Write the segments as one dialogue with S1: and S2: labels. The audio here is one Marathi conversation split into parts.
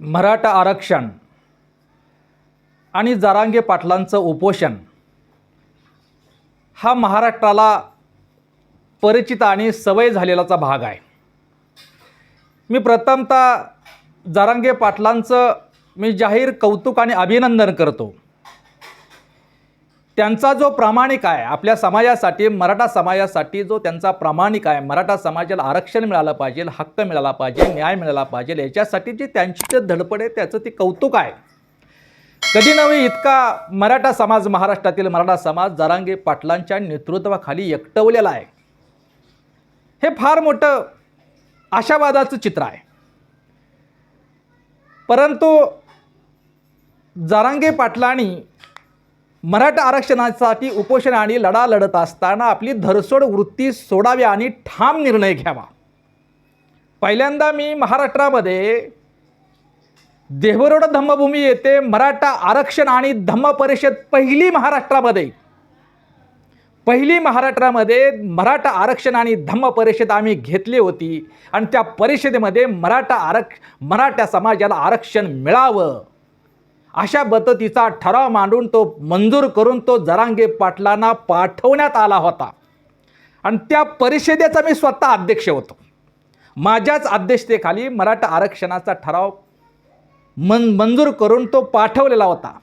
S1: मराठा आरक्षण आणि जरांगे पाटलांचं उपोषण हा महाराष्ट्राला परिचित आणि सवय झालेलाचा भाग आहे. मी प्रथमतः जरांगे पाटलांचं मी जाहीर कौतुक आणि अभिनंदन करतो. त्यांचा जो प्रामाणिक आहे आपल्या समाजासाठी मराठा समाजासाठी जो त्यांचा प्रामाणिक आहे मराठा समाजाला आरक्षण मिळालं पाहिजे हक्क मिळाला पाहिजे न्याय मिळाला पाहिजे याच्यासाठी जी त्यांची जे धडपड आहे त्याचं ते कौतुक आहे. कधी नव्हे इतका मराठा समाज महाराष्ट्रातील मराठा समाज जरांगे पाटलांच्या नेतृत्वाखाली एकटवलेला आहे. हे फार मोठं आशावादाचं चित्र आहे. परंतु जरांगे पाटलांनी मराठा आरक्षणासाठी उपोषण आणि लढा लढत असताना आपली धरसोड वृत्ती सोडावी आणि ठाम निर्णय घ्यावा. पहिल्यांदा मी महाराष्ट्रामध्ये देहरोड धम्मभूमी येथे मराठा आरक्षण आणि धम्म परिषद पहिली महाराष्ट्रामध्ये पहिली महाराष्ट्रामध्ये मराठा आरक्षण आणि धम्म परिषद आम्ही घेतली होती. आणि त्या परिषदेमध्ये मराठा आरक्ष मराठा समाजाला आरक्षण मिळावं. अशा पद्धतीचा ठराव मांडून तो मंजूर करून तो जरांगे पाटलांना पाठवण्यात आला होता. आणि त्या परिषदेचा मी स्वतः अध्यक्ष होतो. माझ्याच अध्यक्षतेखाली मराठा आरक्षणाचा ठराव मन मंजूर करून तो पाठवलेला होता.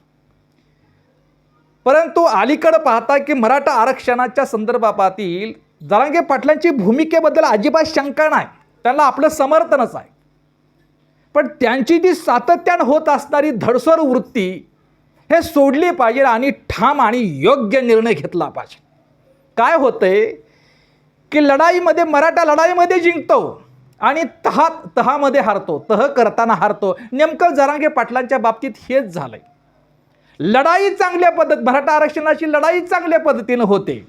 S1: परंतु अलीकडं पाहता की मराठा आरक्षणाच्या संदर्भातील जरांगे पाटलांची भूमिकेबद्दल अजिबात शंका नाही. त्यांना आपलं समर्थनच आहे. पण त्यांची जी सातत्यानं होत असणारी धडसर वृत्ती हे सोडली पाहिजे आणि ठाम आणि योग्य निर्णय घेतला पाहिजे. काय होतंय? की लढाईमध्ये मराठा लढाईमध्ये जिंकतो आणि तहा तहामध्ये हारतो तह करताना हारतो. नेमकं जरांगे पाटलांच्या बाबतीत हेच झालं आहे लढाई चांगल्या पद्धत मराठा आरक्षणाची लढाई चांगल्या पद्धतीनं होते.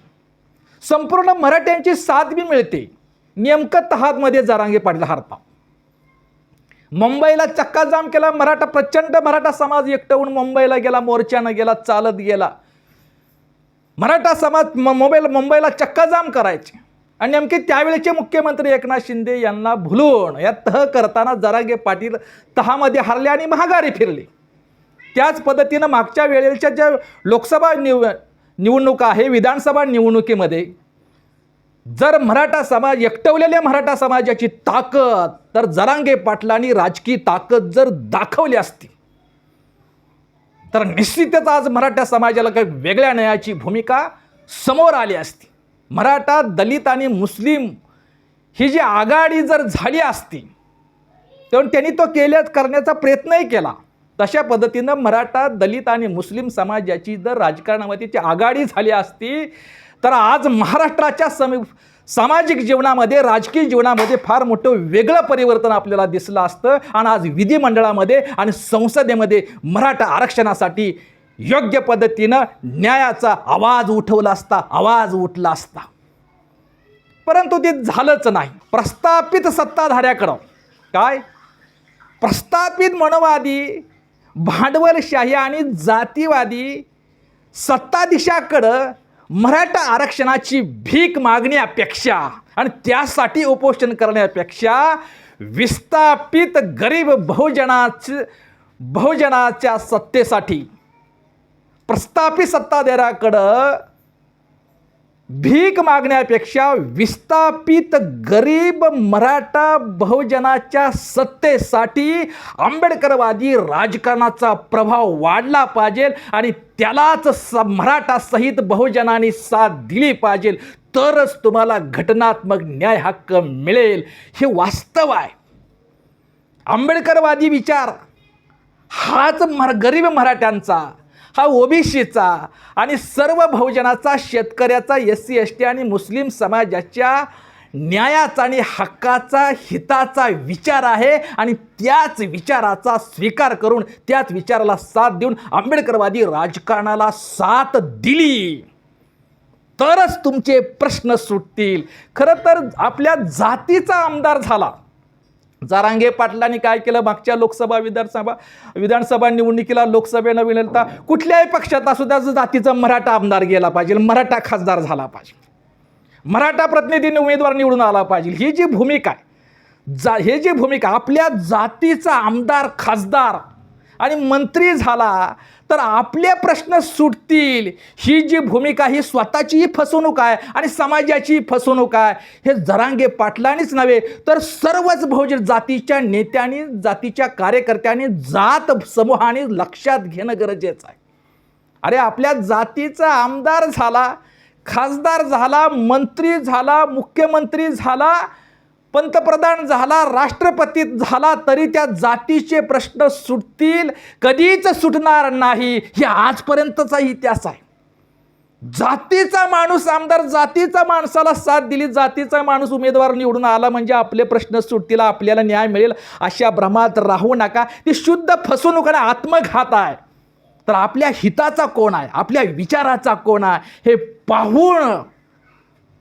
S1: संपूर्ण मराठ्यांची साथ बी मिळते. नेमकं तहातमध्ये जरांगे पाटील हारतात. मुंबईला चक्काजाम केला मराठा प्रचंड मराठा समाज एकटवून मुंबईला गेला मोर्चानं गेला चालत गेला. मराठा समाज म- मुंबईला मुंबईला चक्काजाम करायचे. आणि नेमके त्यावेळेचे मुख्यमंत्री एकनाथ शिंदे यांना भुलून या तह करताना जरागे पाटील तहामध्ये हारले आणि महागारी फिरले. त्याच पद्धतीनं मागच्या वेळेच्या ज्या लोकसभा निव निवडणुका आहे विधानसभा निवडणुकीमध्ये जर मराठा समाज एकटवलेल्या मराठा समाजाची ताकद तर जरांगे पाटलांनी राजकीय ताकद जर दाखवली असती तर निश्चितच आज मराठा समाजाला काही वेगळ्या न्यायाची भूमिका समोर आली असती. मराठा दलित आणि मुस्लिम ही जी आघाडी जर झाली असती तेव्हा त्यांनी तो केल्या करण्याचा प्रयत्नही केला. तशा पद्धतीनं मराठा दलित आणि मुस्लिम समाजाची जर राजकारणामध्ये ती आघाडी झाली असती तर आज महाराष्ट्राच्या सम सामाजिक जीवनामध्ये राजकीय जीवनामध्ये फार मोठं वेगळं परिवर्तन आपल्याला दिसलं असतं. आणि आज विधिमंडळामध्ये आणि संसदेमध्ये मराठा आरक्षणासाठी योग्य पद्धतीनं न्यायाचा आवाज उठवला असता आवाज उठला असता. परंतु ते झालंच नाही. प्रस्थापित सत्ताधाऱ्याकडं. काय? प्रस्थापित मनवादी भांडवलशाही आणि जातीवादी सत्ताधीशाकडं मराठा आरक्षणाची भीक मागण्यापेक्षा आणि त्यासाठी उपोषण करण्यापेक्षा विस्थापित गरीब बहुजनाच बहुजनाच्या सत्तेसाठी प्रस्थापित सत्ताधाऱ्याकडं भीक मागण्यापेक्षा विस्थापित गरीब मराठा बहुजनाच्या सत्तेसाठी आंबेडकरवादी राजकारणाचा प्रभाव वाढला पाहिजे आणि त्यालाच स मराठा सहित बहुजनांनी साथ दिली पाहिजे तरच तुम्हाला घटनात्मक न्याय हक्क मिळेल. हे वास्तव आहे. आंबेडकरवादी विचार हाच मर गरीब मराठ्यांचा हा ओबीसीचा आणि सर्व बहुजनाचा शेतकऱ्याचा एस सी एस टी आणि मुस्लिम समाजाच्या न्यायाचा आणि हक्काचा हिताचा विचार आहे आणि त्याच विचाराचा स्वीकार करून त्याच विचाराला साथ देऊन आंबेडकरवादी राजकारणाला साथ दिली. तरच तुमचे प्रश्न सुटतील. खरं तर आपल्या जातीचा आमदार झाला. जारांगे पाटलांनी काय केलं? मागच्या लोकसभा विधानसभा विधानसभा निवडणुकीला लोकसभेनं विनंता कुठल्याही पक्षात असू त्या जातीचा मराठा आमदार गेला पाहिजे मराठा खासदार झाला पाहिजे. मराठा प्रतिनिधीने उमेदवार निवडून आला पाहिजे. ही जी भूमिका आहे जा हे जी भूमिका आपल्या जातीचा आमदार खासदार आणि मंत्री झाला तर आपले प्रश्न सुटतील. ही जी भूमिका ही स्वतःचीही फसवणूक आहे आणि समाजाची फसवणूक आहे हे जरांगे पाटलांनीच नव्हे तर सर्वच बहुजन जातीच्या नेत्यांनी जातीच्या कार्यकर्त्यांनी जात समूहाने लक्षात घेणं गरजेचं आहे. अरे आपल्या जातीचा आमदार झाला खासदार झाला मंत्री झाला मुख्यमंत्री झाला पंतप्रधान झाला राष्ट्रपती झाला तरी त्या जातीचे प्रश्न सुटतील कधीच सुटणार नाही. हे आजपर्यंतचा इतिहास आहे. जातीचा माणूस आमदार जातीचा माणसाला साथ दिली जातीचा माणूस उमेदवार निवडून आला म्हणजे आपले प्रश्न सुटतील आपल्याला न्याय मिळेल अशा भ्रमात राहू नका. ती शुद्ध फसवणूक आणि आत्मघात आहे. तर आपल्या हिताचा कोण आहे? आपल्या विचाराचा कोण आहे? हे पाहून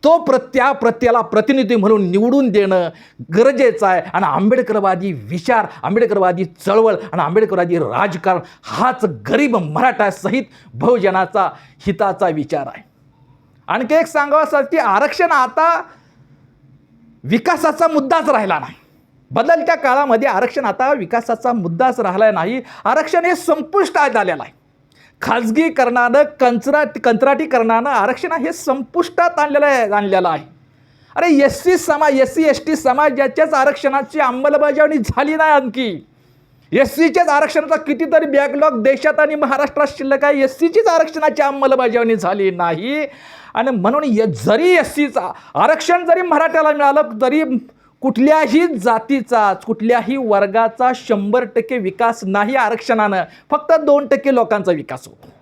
S1: तो प्रत्या प्रत्येला प्रतिनिधी म्हणून निवडून देणं गरजेचं आहे. आणि आंबेडकरवादी विचार आंबेडकरवादी चळवळ आणि आंबेडकरवादी राजकारण हाच गरीब मराठा सहित बहुजनाचा हिताचा विचार आहे. आणखी एक सांगावं की आरक्षण आता विकासाचा मुद्दाच राहिला नाही. बदलत्या काळामध्ये आरक्षण आता विकासाचा मुद्दाच राहिला नाही. आरक्षण हे संपुष्टात आलेलं आहे. खाजगीकरणानं कंचरा कंत्राटीकरणानं आरक्षण हे संपुष्टात आणलेलं आहे आणलेलं आहे. अरे एस सी समाज एस सी एस टी समाजाच्याच आरक्षणाची अंमलबजावणी झाली नाही आणखी. एस सीच्याच आरक्षणाचा कितीतरी बॅकलॉग देशात आणि महाराष्ट्रात शिल्लक आहे. एस सीचीच आरक्षणाची अंमलबजावणी झाली नाही. आणि म्हणून य जरी एस सीचा आरक्षण जरी मराठ्याला मिळालं तरी कुठल्याही जातीचाच कुठल्याही वर्गाचा शंभर टक्के विकास नाही आरक्षणानं. फक्त दोन टक्के लोकांचा विकास होतो.